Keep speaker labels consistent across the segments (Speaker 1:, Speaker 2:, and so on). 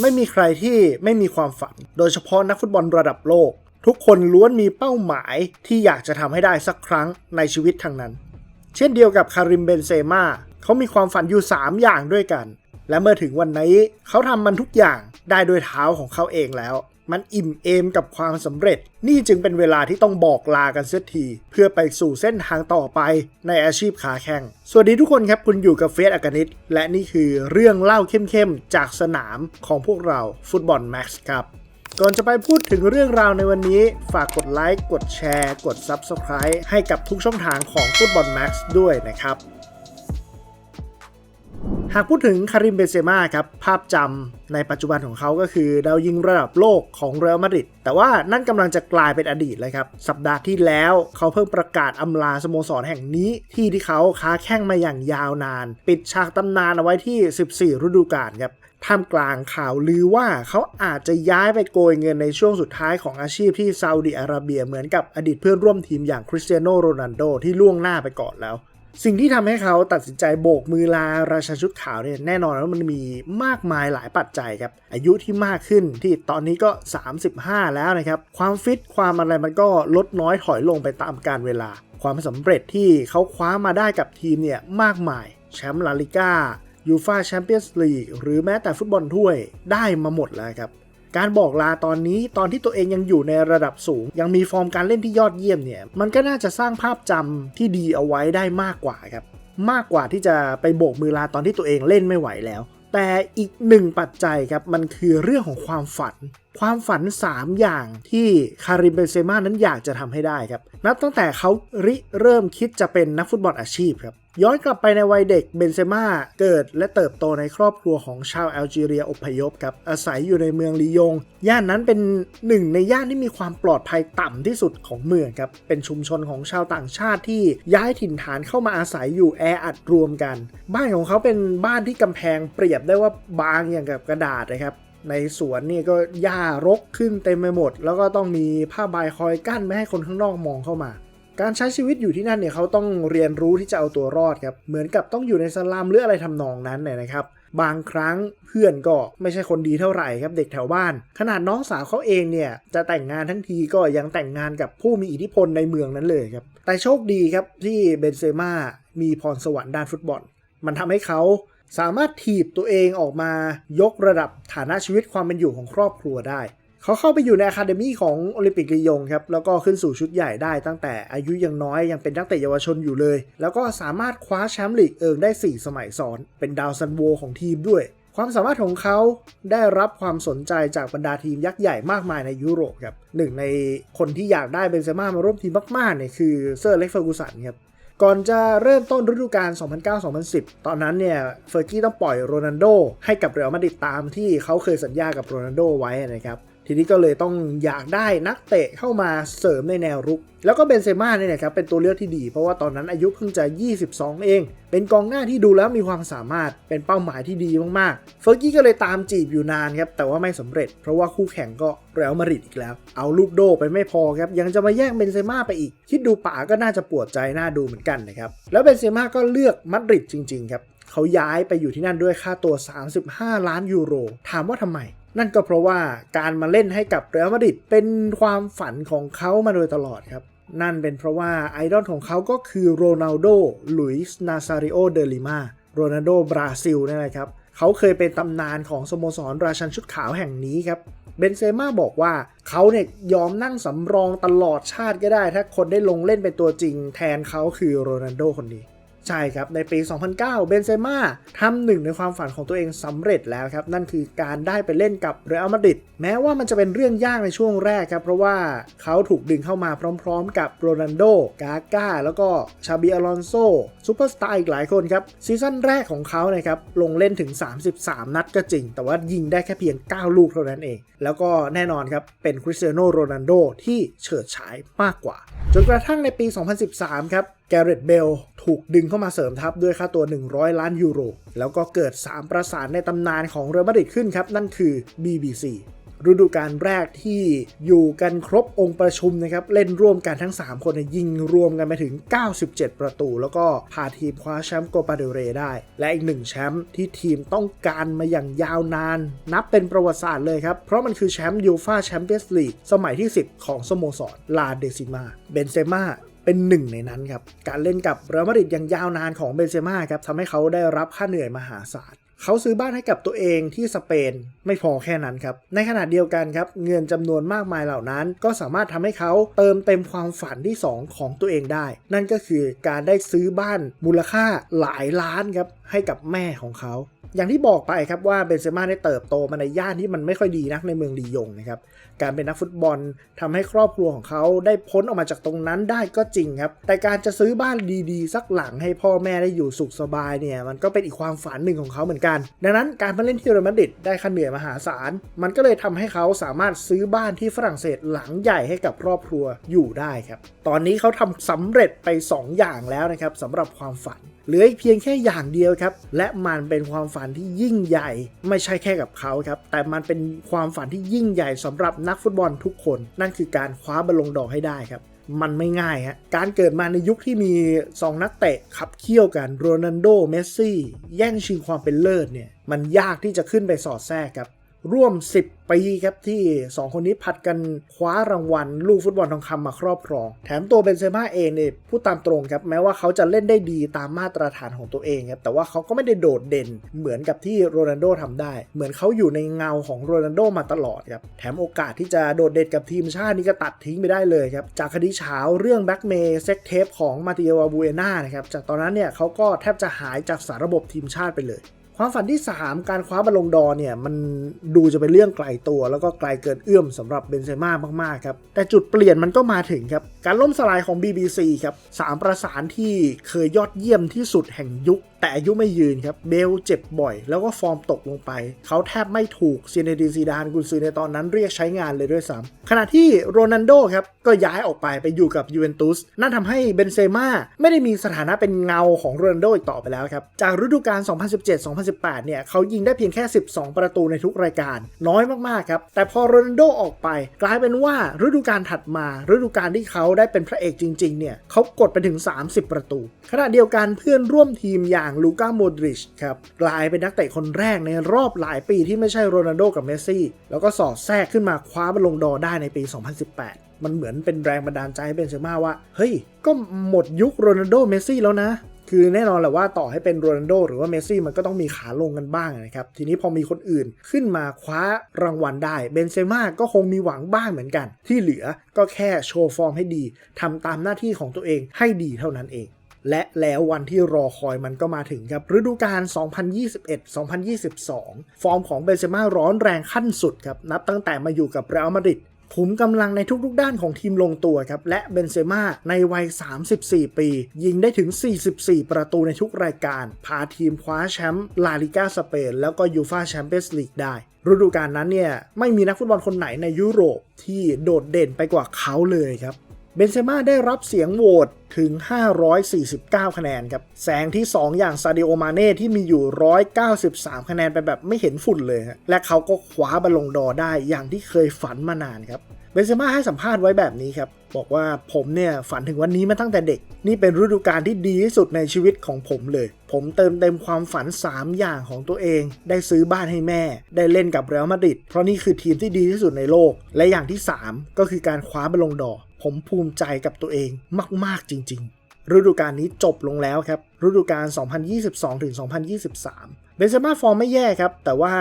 Speaker 1: ไม่มีใครที่ไม่มีความฝัน โดยเฉพาะนักฟุตบอลระดับโลก ทุกคนล้วนมีเป้าหมายที่อยากจะทำให้ได้สักครั้งในชีวิตทางนั้น เช่นเดียวกับคาริมเบนเซม่าเขามีความฝันอยู่ 3 อย่างด้วยกัน และเมื่อถึงวันนี้เขาทำมันทุกอย่างได้ด้วยเท้าของเขาเองแล้ว มันอิ่มเอมกับความสำเร็จ นี่จึงเป็นเวลาที่ต้องบอกลากันเสียที เพื่อไปสู่เส้นทางต่อไปในอาชีพขาแข่ง สวัสดีทุกคนครับ คุณอยู่กับเฟสอากานิตและนี่คือเรื่องเล่าเข้มๆ จากสนามของพวกเราฟุตบอลแม็กซ์ครับก่อนจะไปพูดถึงเรื่องราวในวันนี้ ฝากกดไลค์ กดแชร์ กด Subscribe ให้กับทุกช่องทางของฟุตบอลแม็กซ์ด้วยนะครับ หากพูดถึงคาริมเบนเซม่าครับภาพจำในปัจจุบันของเขาก็คือดาวยิงระดับโลกของเรอัลมาดริดแต่ว่านั่นกำลังจะกลายเป็นอดีตเลยครับ สัปดาห์ที่แล้วเขาเพิ่งประกาศอำลาสโมสรแห่งนี้ ที่ที่เขาค้าแข่งมาอย่างยาวนาน ปิดฉากตำนานเอาไว้ที่ 14 ฤดูกาลครับท่ามกลางข่าวลือว่าเขาอาจจะย้ายไปโกยเงินในช่วงสุดท้ายของอาชีพที่ซาอุดิอาระเบียเหมือนกับอดีตเพื่อนร่วมทีมอย่างคริสเตียโนโรนัลโดที่ล่วงหน้าไปก่อนแล้ว สิ่งที่ทำให้เขาตัดสินใจโบกมือลาราชาชุดขาวเนี่ยแน่นอนว่ามันมีมากมายหลายปัจจัยครับ อายุที่มากขึ้นที่ตอนนี้ก็ 35 แล้วนะครับ ความฟิตความอะไรมันก็ลดน้อยถอยลงไปตามกาลเวลา ความสำเร็จที่เขาคว้ามาได้กับทีมเนี่ยมากมาย แชมป์ลาลิก้ายูฟาแชมเปี้ยนส์ลีกหรือแม้แต่ฟุตบอลถ้วยได้มาหมดแล้วครับ การบอกลาตอนนี้ตอนที่ตัวเองยังอยู่ในระดับสูง ยังมีฟอร์มการเล่นที่ยอดเยี่ยมเนี่ยมันก็น่าจะสร้างภาพจำที่ดีเอาไว้ได้มากกว่าครับมากกว่าที่จะไปโบกมือลาตอนที่ตัวเองเล่นไม่ไหวแล้ว แต่อีกหนึ่งปัจจัยครับมันคือเรื่องของความฝัน ความฝัน 3 อย่างที่คาริมเบนเซม่านั้นอยากจะทำให้ได้ครับ นับตั้งแต่เขาริเริ่มคิดจะเป็นนักฟุตบอลอาชีพครับย้อนกลับไปในวัยเด็กเบนเซม่าเกิดและเติบโตในครอบครัวของชาวแอลจีเรียอพยพครับอาศัยอยู่ในเมืองลียง ย่านนั้นเป็นหนึ่งในย่านที่มีความปลอดภัยต่ำที่สุดของเมืองครับเป็นชุมชนของชาวต่างชาติที่ย้ายถิ่นฐานเข้ามาอาศัยอยู่แออัดรวมกัน บ้านของเขาเป็นบ้านที่กำแพงเปรียบได้ว่าบางอย่างกับกระดาษนะครับ ในสวนนี่ก็หญ้ารกขึ้นเต็มไปหมด แล้วก็ต้องมีผ้าใบคอยกั้นไม่ให้คนข้างนอกมองเข้ามา การใช้ชีวิตอยู่ที่นั่นเนี่ยเขาต้องเรียนรู้ที่จะเอาตัวรอดครับเหมือนกับต้องอยู่ในสลัมหรืออะไรทำนองนั้นเนี่ยนะครับบางครั้งเพื่อนก็ไม่ใช่คนดีเท่าไหร่ครับเด็กแถวบ้าน ขนาดน้องสาวเขาเองเนี่ยจะแต่งงานทั้งทีก็ยังแต่งงานกับผู้มีอิทธิพลในเมืองนั้นเลยครับแต่โชคดีครับที่เบนเซม่ามีพรสวรรค์ด้านฟุตบอล มันทำให้เขา สามารถถีบตัวเองออกมายกระดับฐานะชีวิตความเป็นอยู่ของครอบครัวได้ เขาเข้าไปอยู่ในอะคาเดมีของโอลิมปิกลียงครับ แล้วก็ขึ้นสู่ชุดใหญ่ได้ตั้งแต่อายุยังน้อยยังเป็นนักเตะเยาวชนอยู่เลย แล้วก็สามารถคว้าแชมป์ลีกเอิงได้ 4 สมัยซ้อน เป็นดาวซันโวของทีมด้วย ความสามารถของเขาได้รับความสนใจจากบรรดาทีมยักษ์ใหญ่มากมายในยุโรปครับหนึ่งในคนที่อยากได้เบนเซม่ามาร่วมทีมมากๆเนี่ยคือเซอร์เล็กเฟอร์กูสันครับ ก่อนจะเริ่มต้นฤดูกาล 2009-2010 ตอนนั้นเนี่ยเฟอร์กี้ต้องปล่อยโรนัลโดให้กับเรอัลมาดริดตามที่เขาเคยสัญญากับโรนัลโดไว้นะครับ ทีนี้ก็เลยต้องอยากได้นักเตะเข้ามาเสริมในแนวรุก แล้วก็เบนเซม่าเนี่ยนะครับเป็นตัวเลือกที่ดี เพราะว่าตอนนั้นอายุเพิ่งจะ 22 เอง เป็นกองหน้าที่ดูแล้วมีความสามารถเป็นเป้าหมายที่ดีมากๆ เฟอร์กี้ก็เลยตามจีบอยู่นานครับ แต่ว่าไม่สำเร็จ เพราะว่าคู่แข่งก็เรอัลมาดริดอีกแล้ว เอาลูกโดไปไม่พอครับ ยังจะมาแย่งเบนเซม่าไปอีก คิดดูป๋าก็น่าจะปวดใจน่าดูเหมือนกันนะครับ แล้วเบนเซม่าก็เลือกมาดริดจริงๆครับ เขาย้ายไปอยู่ที่นั่นด้วยค่าตัว 35 ล้านยูโร ถามว่าทำไม นั่นก็เพราะว่าการมาเล่นให้กับเรอัลมาดริดเป็นความฝันของเขามาโดยตลอดครับ นั่นเป็นเพราะว่าไอดอลของเขาก็คือโรนัลโดลุยส์นาซาริโอเดลิมาโรนัลโดบราซิลนี่นแหละครับ เขาเคยเป็นตำนานของสโมสรราชันชุดขาวแห่งนี้ครับเบนเซม่าบอกว่าเขาเนี่ยยอมนั่งสำรองตลอดชาติก็ได้ ถ้าคนได้ลงเล่นเป็นตัวจริง แทนเขาคือโรนัลโดคนนี้ ใช่ครับ ในปี 2009 เบนเซม่าทำหนึ่งในความฝันของตัวเองสำเร็จแล้วครับ นั่นคือการได้ไปเล่นกับเรอัลมาดริดแม้ว่ามันจะเป็นเรื่องยากในช่วงแรกครับ เพราะว่าเขาถูกดึงเข้ามาพร้อมๆ กับโรนัลโด กาก้า แล้วก็ชาบีอลอนโซซูเปอร์สตาร์อีกหลายคนครับ ซีซั่นแรกของเขานะครับ ลงเล่นถึง 33 นัดก็จริง แต่ว่ายิงได้แค่เพียง 9 ลูกเท่านั้นเอง แล้วก็แน่นอนครับ เป็นคริสเตียโนโรนัลโดที่เฉิดฉายมากกว่า จนกระทั่งในปี 2013 ครับแกเรตเบล ถูกดึงเข้ามาเสริมทัพด้วยค่าตัว 100 ล้านยูโร แล้วก็เกิด 3 ประสานในตำนานของเรอัลมาดริดขึ้นครับ นั่นคือ BBC ฤดูกาลแรกที่อยู่กันครบองค์ประชุมนะครับ เล่นร่วมกันทั้ง 3 คนเนี่ยยิงรวมกันไปถึง 97 ประตู แล้วก็พาทีมคว้าแชมป์โกปาเดเรได้ และอีกหนึ่งแชมป์ที่ทีมต้องการมาอย่างยาวนาน นับเป็นประวัติศาสตร์เลยครับ เพราะมันคือแชมป์ยูฟาแชมเปี้ยนส์ลีกสมัยที่ 10 ของสโมสรลาเดซิมาเบนเซม่า เป็นหนึ่งในนั้นครับ การเล่นกับเรอัลมาดริดอย่างยาวนานของเบนเซม่าครับทำให้เขาได้รับค่าเหนื่อยมหาศาลเขาซื้อบ้านให้กับตัวเองที่สเปนไม่พอแค่นั้นครับ ในขณะเดียวกันครับ เงินจำนวนมากมายเหล่านั้น ก็สามารถทำให้เขาเติมเต็มความฝันที่ 2 ของตัวเองได้ นั่นก็คือการได้ซื้อบ้านมูลค่าหลายล้านครับให้กับแม่ของเขา อย่างที่บอกไปครับว่าเบนเซม่าได้เติบโตมาในย่านที่มันไม่ค่อยดีนักในเมืองลียงนะครับ การเป็นนักฟุตบอลทำให้ครอบครัวของเขาได้พ้นออกมาจากตรงนั้นได้ก็จริงครับ แต่การจะซื้อบ้านดีๆ สักหลังให้พ่อแม่ได้อยู่สุขสบายเนี่ยมันก็เป็นอีกความฝันหนึ่งของเขาเหมือนกัน ดังนั้นการมาเล่นที่เรอัลมาดริดได้ค่าเหนื่อยมหาศาล มันก็เลยทำให้เขาสามารถซื้อบ้านที่ฝรั่งเศสหลังใหญ่ให้กับครอบครัวอยู่ได้ครับ ตอนนี้เขาทำสำเร็จไป 2 อย่างแล้วนะครับสำหรับความฝัน เหลืออีกเพียงแค่อย่างเดียวครับและมันเป็นความฝันที่ยิ่งใหญ่ ไม่ใช่แค่กับเขาครับ แต่มันเป็นความฝันที่ยิ่งใหญ่สำหรับนักฟุตบอลทุกคน นั่นคือการคว้าบอลลงดอกให้ได้ครับมันไม่ง่ายฮะ การเกิดมาในยุคที่มี 2 นักเตะขับเคี่ยวกันโรนัลโด เมสซี่ แย่งชิงความเป็นเลิศเนี่ย มันยากที่จะขึ้นไปสอดแทรกครับ ร่วม 10 ปีครับที่ 2 คนนี้ผัดกันคว้ารางวัล ลูกฟุตบอลทองคำมาครอบครอง แถมตัวเบนเซม่าเองเนี่ยพูดตามตรงครับ แม้ว่าเขาจะเล่นได้ดีตามมาตรฐานของตัวเองครับ แต่ว่าเขาก็ไม่ได้โดดเด่นเหมือนกับที่โรนัลโดทำได้ เหมือนเขาอยู่ในเงาของโรนัลโดมาตลอดครับ แถมโอกาสที่จะโดดเด่นกับทีมชาตินี่ก็ตัดทิ้งไปได้เลยครับ จากคดีเช้าเรื่องแบ็กเมย์เซ็กเทปของมาติเอวาบูเอนานะครับ จากตอนนั้นเนี่ยเขาก็แทบจะหายจากสารระบบทีมชาติไปเลย ความฝันที่ 3 การคว้าบอลลงดอร์เนี่ยมันดูจะเป็นเรื่องไกลตัว แล้วก็ไกลเกินเอื้อมสำหรับเบนเซม่ามากๆครับแต่จุดเปลี่ยนมันก็มาถึงครับ การล่มสลายของ BBC ครับสามประสานที่เคยยอดเยี่ยมที่สุดแห่งยุค แต่อายุไม่ยืนครับเบลเจ็บบ่อย แล้วก็ฟอร์มตกลงไป เขาแทบไม่ถูกเซีเนดินซีดานกุนซือในตอนนั้นเรียกใช้งานเลยด้วยซ้ำขณะที่โรนัลโดครับก็ย้ายออกไปไปอยู่กับยูเวนตุสนั่นทำให้เบนเซม่าไม่ได้มีสถานะเป็นเงาของโรนัลโดอีกต่อไปแล้วครับจากฤดูกาล2018 เนี่ยเขายิงได้เพียงแค่ 12 ประตูในทุกรายการ น้อยมากๆครับ แต่พอโรนัลโดออกไป กลายเป็นว่าฤดูกาลถัดมา ฤดูกาลที่เขาได้เป็นพระเอกจริง ๆ เนี่ยเขากดไปถึง 30 ประตู ขณะเดียวกันเพื่อนร่วมทีมอย่างลูก้าโมดริชครับกลายเป็นนักเตะคนแรกในรอบหลายปีที่ไม่ใช่โรนัลโดกับเมสซี่แล้วก็สอดแทรกขึ้นมาคว้าบอลลงดอได้ในปี 2018 มันเหมือนเป็นแรงบันดาลใจให้เบนเซม่าว่า เฮ้ย ก็หมดยุคโรนัลโดเมสซี่แล้วนะ คือแน่นอนแหละว่าต่อให้เป็นโรนัลโดหรือว่าเมสซี่มันก็ต้องมีขาลงกันบ้างนะครับ ทีนี้พอมีคนอื่นขึ้นมาคว้ารางวัลได้เบนเซม่าก็คงมีหวังบ้างเหมือนกัน ที่เหลือก็แค่โชว์ฟอร์มให้ดีทำตามหน้าที่ของตัวเองให้ดีเท่านั้นเอง และแล้ววันที่รอคอยมันก็มาถึงครับฤดูกาล 2021-2022 ฟอร์มของเบนเซม่าร้อนแรงขั้นสุดครับนับตั้งแต่มาอยู่กับเรอัลมาดริด ขุมกำลังในทุกๆ ด้านของทีมลงตัวครับ และเบนเซม่าในวัย 34 ปี ยิงได้ถึง 44 ประตูในทุกรายการ พาทีมคว้าแชมป์ลาลิก้าสเปนแล้วก็ยูฟาแชมเปี้ยนส์ลีกได้ ฤดูกาลนั้นเนี่ย ไม่มีนักฟุตบอลคนไหนในยุโรปที่โดดเด่นไปกว่าเขาเลยครับ เบนเซม่าได้รับเสียงโหวตถึง 549 คะแนนครับ แสงที่ 2 อย่างซาดิโอมาเน่ที่มีอยู่ 193 คะแนนไปแบบไม่เห็นฝุ่นเลยฮะและเขาก็คว้าบอลลงดอได้อย่างที่เคยฝันมานานครับเบนเซม่าให้สัมภาษณ์ไว้แบบนี้ครับ บอกว่าผมเนี่ยฝันถึงวันนี้มาตั้งแต่เด็ก นี่เป็นฤดูกาลที่ดีที่สุดในชีวิตของผมเลย ผมเติมเต็มความฝัน 3 อย่างของตัวเอง ได้ซื้อบ้านให้แม่ ได้เล่นกับเรอัลมาดริดเพราะนี่คือทีมที่ดีที่สุดในโลก และอย่างที่ 3 ก็คือการคว้าบอลลงดอผมภูมิใจกับตัวเองมาก ๆ จริง ๆ ฤดูกาลนี้จบลงแล้วครับฤดูกาล2022-2023เบนเซม่าฟอร์มไม่แย่ครับ แต่ว่า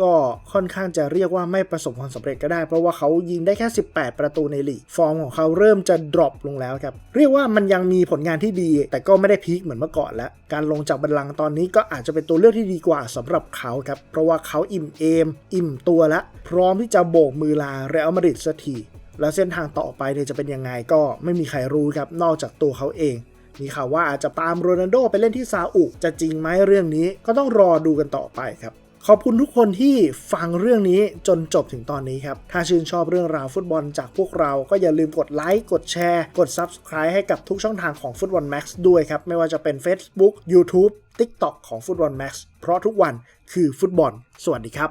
Speaker 1: ก็ค่อนข้างจะเรียกว่าไม่ประสบความสำเร็จก็ได้ เพราะว่าเขายิงได้แค่ 18 ประตูในลีกฟอร์มของเขาเริ่มจะดรอปลงแล้วครับ เรียกว่ามันยังมีผลงานที่ดี แต่ก็ไม่ได้พีคเหมือนเมื่อก่อนแล้ว การลงจากบัลลังก์ตอนนี้ก็อาจจะเป็นตัวเลือกที่ดีกว่าสำหรับเขาครับ เพราะว่าเขาอิ่มเอม อิ่มตัวแล้วพร้อมที่จะโบกมือลาเรอัลมาดริดสักทีแล้วเส้นทางต่อไปเนี่ยจะเป็นยังไงก็ไม่มีใครรู้ครับนอกจากตัวเขาเองมีข่าวว่าอาจจะตามโรนัลโดไปเล่นที่ซาอุจะจริงไหมเรื่องนี้ก็ต้องรอดูกันต่อไปครับ ขอบคุณทุกคนที่ฟังเรื่องนี้จนจบถึงตอนนี้ครับ ถ้าชื่นชอบเรื่องราวฟุตบอลจากพวกเรา ก็อย่าลืมกดไลค์ กดแชร์ กด Subscribe ให้กับทุกช่องทางของฟุตบอล Max ด้วยครับ ไม่ว่าจะเป็น Facebook YouTube TikTok ของฟุตบอล Max เพราะทุกวันคือฟุตบอล สวัสดีครับ